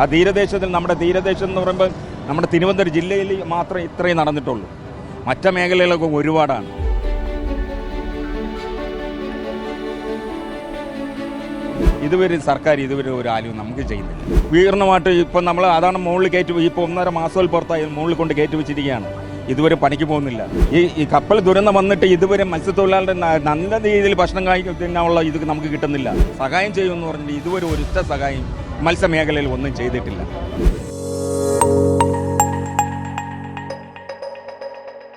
ആ തീരദേശത്തിൽ നമ്മുടെ തീരദേശം എന്ന് പറയുമ്പോൾ നമ്മുടെ തിരുവനന്തപുരം ജില്ലയിൽ മാത്രം ഇത്രയും നടന്നിട്ടുള്ളൂ. മറ്റ മേഖലകളൊക്കെ ഒരുപാടാണ്. ഇതുവരെ സർക്കാർ ഇതുവരെ ഒരു ആലും നമുക്ക് ചെയ്യുന്നില്ല. വീർണമായിട്ട് ഇപ്പം നമ്മൾ അതാണ് മുകളിൽ കയറ്റി ഇപ്പോൾ ഒന്നര മാസത്തിൽ പുറത്തായി മുകളിൽ കൊണ്ട് കയറ്റി വെച്ചിരിക്കുകയാണ്. ഇതുവരെ പണിക്ക് പോകുന്നില്ല. ഈ ഈ കപ്പൽ ദുരന്തം വന്നിട്ട് ഇതുവരെ മത്സ്യത്തൊഴിലാളിയുടെ നല്ല രീതിയിൽ ഭക്ഷണം കഴിക്കുന്നതിനുള്ള ഇത് നമുക്ക് കിട്ടുന്നില്ല. സഹായം ചെയ്യുമെന്ന് പറഞ്ഞിട്ട് ഇതുവരെ ഒരിഷ്ട സഹായം മത്സ്യമേഖലയിൽ ഒന്നും ചെയ്തിട്ടില്ല.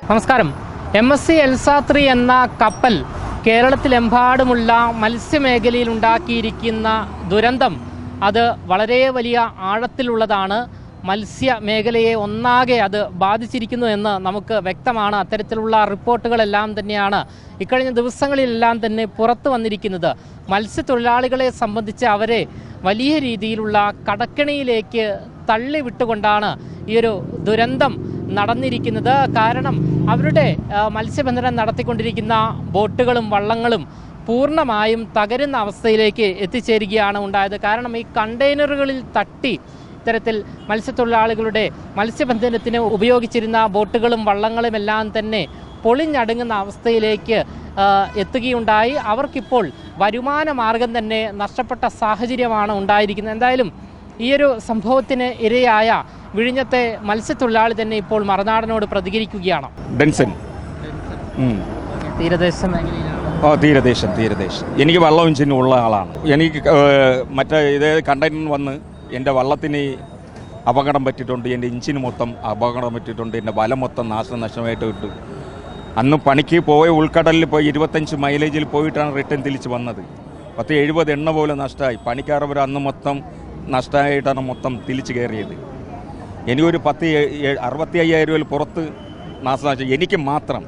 നമസ്കാരം. എം എസ് സി എൽസാത്രി എന്ന കപ്പൽ കേരളത്തിലെമ്പാടുമുള്ള മത്സ്യമേഖലയിൽ ഉണ്ടാക്കിയിരിക്കുന്ന ദുരന്തം അത് വളരെ വലിയ ആഴത്തിലുള്ളതാണ്. മത്സ്യ മേഖലയെ ഒന്നാകെ അത് ബാധിച്ചിരിക്കുന്നു എന്ന് നമുക്ക് വ്യക്തമാണ്. അത്തരത്തിലുള്ള റിപ്പോർട്ടുകളെല്ലാം തന്നെയാണ് ഇക്കഴിഞ്ഞ ദിവസങ്ങളിലെല്ലാം തന്നെ പുറത്തു വന്നിരിക്കുന്നത്. മത്സ്യത്തൊഴിലാളികളെ സംബന്ധിച്ച് അവരെ വലിയ രീതിയിലുള്ള കടക്കണിയിലേക്ക് തള്ളിവിട്ടുകൊണ്ടാണ് ഈ ഒരു ദുരന്തം നടന്നിരിക്കുന്നത്. കാരണം അവരുടെ മത്സ്യബന്ധനം നടത്തിക്കൊണ്ടിരിക്കുന്ന ബോട്ടുകളും വള്ളങ്ങളും പൂർണമായും തകരുന്ന അവസ്ഥയിലേക്ക് എത്തിച്ചേരുകയാണ് ഉണ്ടായത്. കാരണം ഈ കണ്ടെയ്നറുകളിൽ തട്ടി ഇത്തരത്തിൽ മത്സ്യത്തൊഴിലാളികളുടെ മത്സ്യബന്ധനത്തിന് ഉപയോഗിച്ചിരുന്ന ബോട്ടുകളും വള്ളങ്ങളും എല്ലാം തന്നെ പൊളിഞ്ഞടുങ്ങുന്ന അവസ്ഥയിലേക്ക് എത്തുകയുണ്ടായി. അവർക്കിപ്പോൾ വരുമാന മാർഗം തന്നെ നഷ്ടപ്പെട്ട സാഹചര്യമാണ് ഉണ്ടായിരിക്കുന്നത്. എന്തായാലും ഈ ഒരു സംഭവത്തിന് ഇരയായ വിഴിഞ്ഞത്തെ മത്സ്യത്തൊഴിലാളി തന്നെ ഇപ്പോൾ മറുനാടനോട് പ്രതികരിക്കുകയാണ്. തീരദേശ ഓ തീരദേശം തീരദേശം. എനിക്ക് വള്ളവും ചിഹ്നം ഉള്ള ആളാണ്. എനിക്ക് മറ്റേ ഇതേ കണ്ടെയ്നർ വന്ന് എന്റെ വള്ളത്തിന് അപകടം പറ്റിയിട്ടുണ്ട്. എന്റെ ഇഞ്ചിന് മൊത്തം അപകടം പറ്റിയിട്ടുണ്ട്. എന്റെ വല മൊത്തം നാശനഷ്ടമായിട്ട് കിട്ടും അന്ന് പണിക്ക് പോയ ഉൾക്കടലിൽ പോയി ഇരുപത്തഞ്ച് മൈലേജിൽ പോയിട്ടാണ് റിട്ടേൺ തിരിച്ച് വന്നത്. പത്ത് എഴുപത് എണ്ണ പോലെ നഷ്ടമായി. പണിക്കാരവർ അന്ന് മൊത്തം നഷ്ടമായിട്ടാണ് മൊത്തം തിരിച്ച് കയറിയത്. എനിക്കൊരു പത്ത് അറുപത്തി അയ്യായിരം രൂപയിൽ പുറത്ത് നാശനാശം എനിക്ക് മാത്രം.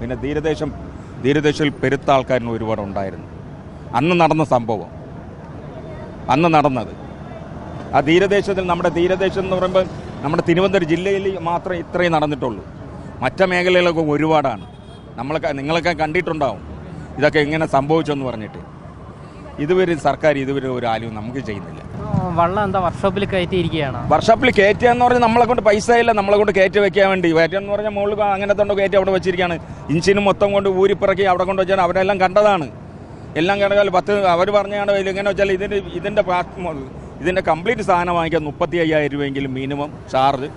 പിന്നെ തീരദേശം തീരദേശത്തിൽ പെരുത്ത ആൾക്കാരിന് ഒരുപാട് ഉണ്ടായിരുന്നു. അന്ന് നടന്ന സംഭവം. അന്ന് നടന്നത്. ആ തീരദേശത്തിൽ നമ്മുടെ തീരദേശം എന്ന് പറയുമ്പോൾ നമ്മുടെ തിരുവനന്തപുരം ജില്ലയിൽ മാത്രമേ ഇത്രയും നടന്നിട്ടുള്ളൂ. മറ്റു മേഖലകളൊക്കെ ഒരുപാടാണ്. നമ്മളൊക്കെ നിങ്ങളൊക്കെ കണ്ടിട്ടുണ്ടാവും. ഇതൊക്കെ എങ്ങനെ സംഭവിച്ചെന്ന് പറഞ്ഞിട്ട്. ഇതുവരെ സർക്കാർ ഇതുവരെ ഒരു ആലും നമുക്ക് ചെയ്യുന്നില്ല. വള്ളം എന്താ വർക്ക്ഷോപ്പിൽ കയറ്റിയിരിക്കുകയാണ്? വർക്ക്ഷോപ്പിൽ കയറ്റുക എന്ന് പറഞ്ഞാൽ നമ്മളെ കൊണ്ട് പൈസ ഇല്ല നമ്മളെ കൊണ്ട് കയറ്റി വെക്കാൻ വേണ്ടി. കയറ്റുക എന്ന് പറഞ്ഞാൽ മുകളിൽ അങ്ങനത്തെ കൊണ്ട് കയറ്റി അവിടെ വെച്ചിരിക്കുകയാണ്. ഇഞ്ചിനും മൊത്തം കൊണ്ട് ഊരിപ്പിറക്കി അവിടെ കൊണ്ട് വെച്ചാൽ അവരെല്ലാം കണ്ടതാണ്. എല്ലാം കണ്ടാൽ പത്ത് അവർ പറഞ്ഞാണ് ഇങ്ങനെ വെച്ചാൽ ഇതിന്റെ ഇതിന്റെ ഇതിന്റെ കംപ്ലീറ്റ് സാധനം വാങ്ങിക്കാൻ മുപ്പത്തി അയ്യായിരം രൂപയെങ്കിലും മിനിമം ചാർജ്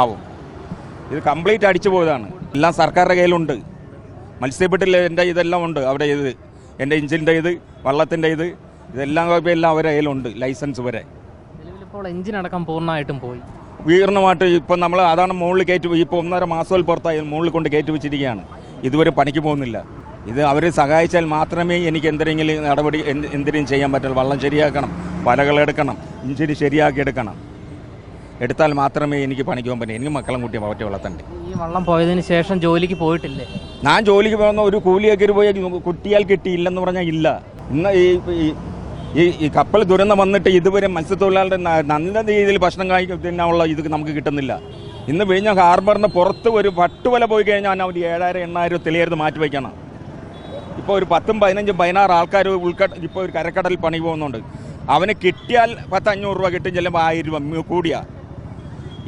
ആവും. ഇത് കംപ്ലീറ്റ് അടിച്ചു പോയതാണ്. എല്ലാം സർക്കാരിന്റെ കയ്യിലുണ്ട്. മത്സ്യപ്പെട്ടില്ല എന്റെ ഇതെല്ലാം ഉണ്ട്. അവിടെ ഇത് എന്റെ ഇഞ്ചിന്റെ ഇത് വള്ളത്തിന്റെ ഇത് ഇതെല്ലാം എല്ലാം അവരുടെ കയ്യിലുണ്ട് ലൈസൻസ് വരെ. എഞ്ചിൻ അടക്കം പൂർണമായിട്ടും പോയി. വീർണമായിട്ട് ഇപ്പം നമ്മൾ അതാണ് മുകളിൽ കയറ്റി ഇപ്പോൾ ഒന്നര മാസത്തിൽ പുറത്തായി മുകളിൽ കൊണ്ട് കയറ്റി വെച്ചിരിക്കുകയാണ്. ഇതുവരെ പണിക്ക് പോകുന്നില്ല. ഇത് അവർ സഹായിച്ചാൽ മാത്രമേ എനിക്ക് എന്തെങ്കിലും നടപടി എന്തെങ്കിലും ചെയ്യാൻ പറ്റുള്ളൂ വള്ളം ശരിയാക്കണം വലകളെടുക്കണം ഇഞ്ചിന് ശരിയാക്കി എടുക്കണം. എടുത്താൽ മാത്രമേ എനിക്ക് പണിക്ക് പോകാൻ പറ്റൂ. എനിക്ക് മക്കളും കുട്ടിയും പറ്റി വളർത്തണ്ടേ. ഈ വള്ളം പോയതിന് ശേഷം ജോലിക്ക് പോയിട്ടില്ലേ? ഞാൻ ജോലിക്ക് പോകുന്ന ഒരു കൂലിയൊക്കെ പോയി കുട്ടിയാൽ കിട്ടിയില്ലെന്ന് പറഞ്ഞാൽ ഇല്ല. ഇന്ന് ഈ ഈ- ഈ കപ്പൽ ദുരന്തം വന്നിട്ട് ഇതുവരെ മത്സ്യത്തൊഴിലാളിയുടെ നല്ല രീതിയിൽ ഭക്ഷണം കഴിക്കും തിന്നാനുള്ള ഇത് നമുക്ക് കിട്ടുന്നില്ല. ഇന്ന് വിഴിഞ്ഞ ഹാർബറിന് പുറത്ത് ഒരു പട്ടുവല പോയി കഴിഞ്ഞാൽ അവർ ഏഴായിരം എണ്ണായിരം തെളിയരുത് മാറ്റി വയ്ക്കണം. ഇപ്പോൾ ഒരു പത്തും പതിനഞ്ചും പതിനാറ് ആൾക്കാർ ഉൾക്കട ഇപ്പോൾ ഒരു കരക്കടലിൽ പണി പോകുന്നുണ്ട്. അവന് കിട്ടിയാൽ പത്തഞ്ഞൂറ് രൂപ കിട്ടും ചിലപ്പോൾ ആയിരം രൂപ മ് കൂടിയാ.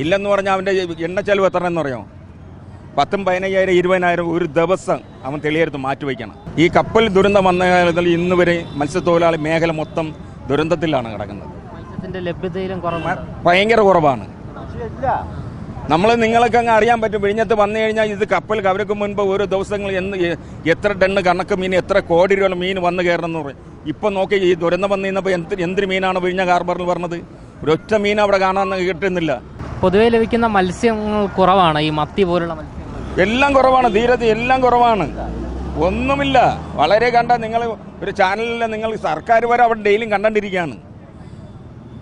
ഇല്ലെന്ന് പറഞ്ഞാൽ അവന്റെ എണ്ണ ചെലവ് എത്ര എന്ന് അറിയാമോ? പത്തും പതിനയ്യായിരം ഇരുപതിനായിരം ഒരു ദിവസം അവൻ തെളിയെടുത്ത് മാറ്റി വയ്ക്കണം. ഈ കപ്പൽ ദുരന്തം വന്ന കാലത്തിൽ ഇന്ന് വരെ മത്സ്യത്തൊഴിലാളി മേഖല മൊത്തം ദുരന്തത്തിലാണ് കിടക്കുന്നത്. മത്സ്യത്തിന്റെ ലഭ്യതയിലും കുറവാണ് ഭയങ്കര കുറവാണ്. നമ്മൾ നിങ്ങളൊക്കെ അങ്ങ് അറിയാൻ പറ്റും വിഴിഞ്ഞത്ത് വന്നു കഴിഞ്ഞാൽ ഇത് കപ്പൽ അവർക്ക് മുൻപ് ഓരോ ദിവസങ്ങൾ എന്ന് എത്ര ടണ്ണ് കണക്ക് മീൻ എത്ര കോടി രൂപ മീൻ വന്ന് കയറണം എന്ന് പറയും ഇപ്പം നോക്കി ഈ ദുരന്തം വന്നു കഴിഞ്ഞപ്പോൾ എന്ത് എന്തിന് മീനാണ് വിഴിഞ്ഞ ഹാർബറിൽ പറഞ്ഞത്? ഒരൊറ്റ മീൻ അവിടെ കാണാൻ കിട്ടുന്നില്ല. പൊതുവെ ലഭിക്കുന്ന മത്സ്യങ്ങൾ കുറവാണ്. ഈ മത്തി പോലുള്ള മത്സ്യങ്ങൾ. എല്ലാം കുറവാണ്. ധീരത എല്ലാം കുറവാണ്. ഒന്നുമില്ല. വളരെ കണ്ട നിങ്ങൾ ഒരു ചാനലിൽ നിങ്ങൾ സർക്കാർ വരെ അവിടെ ഡെയിലും കണ്ടിരിക്കുകയാണ്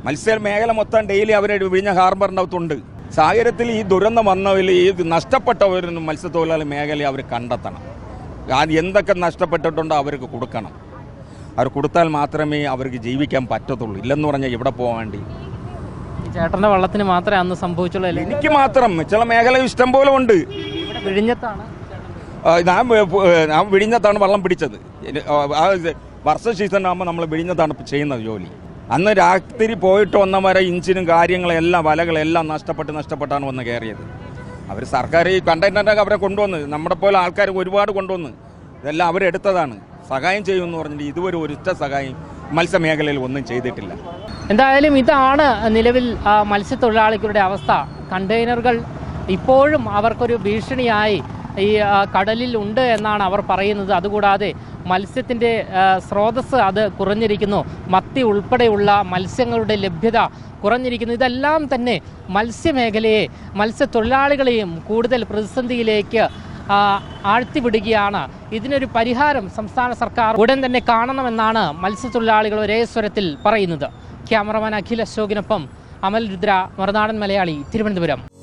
മത്സ്യ മേഖല മൊത്തം ഡെയിലി അവരെ വിഴിഞ്ഞ ഹാർബറിന്റെ അകത്തുണ്ട് സാഹചര്യത്തിൽ ഈ ദുരന്തം വന്നവരിൽ ഈ നഷ്ടപ്പെട്ടവരും മത്സ്യത്തൊഴിലാളി മേഖല അവർ കണ്ടെത്തണം. എന്തൊക്കെ നഷ്ടപ്പെട്ടിട്ടുണ്ടോ അവർക്ക് കൊടുക്കണം. അവർ കൊടുത്താൽ മാത്രമേ അവർക്ക് ജീവിക്കാൻ പറ്റത്തുള്ളൂ. ഇല്ലെന്ന് പറഞ്ഞാൽ ഇവിടെ പോകാൻ വേണ്ടി? ചേട്ടന്റെ വള്ളത്തിന് മാത്രമേ അന്ന് സംഭവിച്ചുള്ളൂ അല്ലേ? എനിക്ക് മാത്രം. ചില മേഖല ഇഷ്ടം പോലെ ഉണ്ട്. ഇവിടെ വിഴിഞ്ഞത്താണ് ആ, ഞാൻ ഏ, ഞാൻ വിഴിഞ്ഞത്താണ് വള്ളം പിടിച്ചത്. ആ, ആ ഇത് വർഷ സീസൺ ആകുമ്പോൾ നമ്മൾ വിഴിഞ്ഞത്താണ് ഇപ്പം ചെയ്യുന്നത് ജോലി. അന്ന് രാത്രി പോയിട്ട് വന്നവരെ ഇഞ്ചിനും കാര്യങ്ങളെല്ലാം വലകളെല്ലാം നഷ്ടപ്പെട്ട് നഷ്ടപ്പെട്ടാണ് വന്ന് കയറിയത്. അവർ സർക്കാർ ഈ കണ്ടെയ്നറൊക്കെ അവരെ കൊണ്ടുവന്ന് നമ്മുടെ പോലെ ആൾക്കാർ ഒരുപാട് കൊണ്ടുവന്ന് ഇതെല്ലാം അവരെടുത്തതാണ്. സഹായം ചെയ്യുമെന്ന് പറഞ്ഞിട്ട് ഇതുവരെ ഒരിച്ച സഹായം മത്സ്യമേഖലയിൽ ഒന്നും ചെയ്തിട്ടില്ല. എന്തായാലും ഇതാണ് നിലവിൽ മത്സ്യത്തൊഴിലാളികളുടെ അവസ്ഥ. കണ്ടെയ്നറുകൾ ഇപ്പോഴും അവർക്കൊരു ഭീഷണിയായി ഈ കടലിൽ ഉണ്ട് എന്നാണ് അവർ പറയുന്നത്. അതുകൂടാതെ മത്സ്യത്തിന്റെ സ്രോതസ് അത് കുറഞ്ഞിരിക്കുന്നു. മത്തി ഉൾപ്പെടെയുള്ള മത്സ്യങ്ങളുടെ ലഭ്യത കുറഞ്ഞിരിക്കുന്നു. ഇതെല്ലാം തന്നെ മത്സ്യമേഖലയെ മത്സ്യത്തൊഴിലാളികളെയും കൂടുതൽ പ്രതിസന്ധിയിലേക്ക് ആഴ്ത്തിവിടുകയാണ്. ഇതിനൊരു പരിഹാരം സംസ്ഥാന സർക്കാർ ഉടൻ തന്നെ കാണണമെന്നാണ് മത്സ്യത്തൊഴിലാളികൾ ഒരേ സ്വരത്തിൽ പറയുന്നത്. ക്യാമറമാൻ അഖിൽ അശോകിനൊപ്പം അമൽ രുദ്ര മറുനാടൻ മലയാളി തിരുവനന്തപുരം.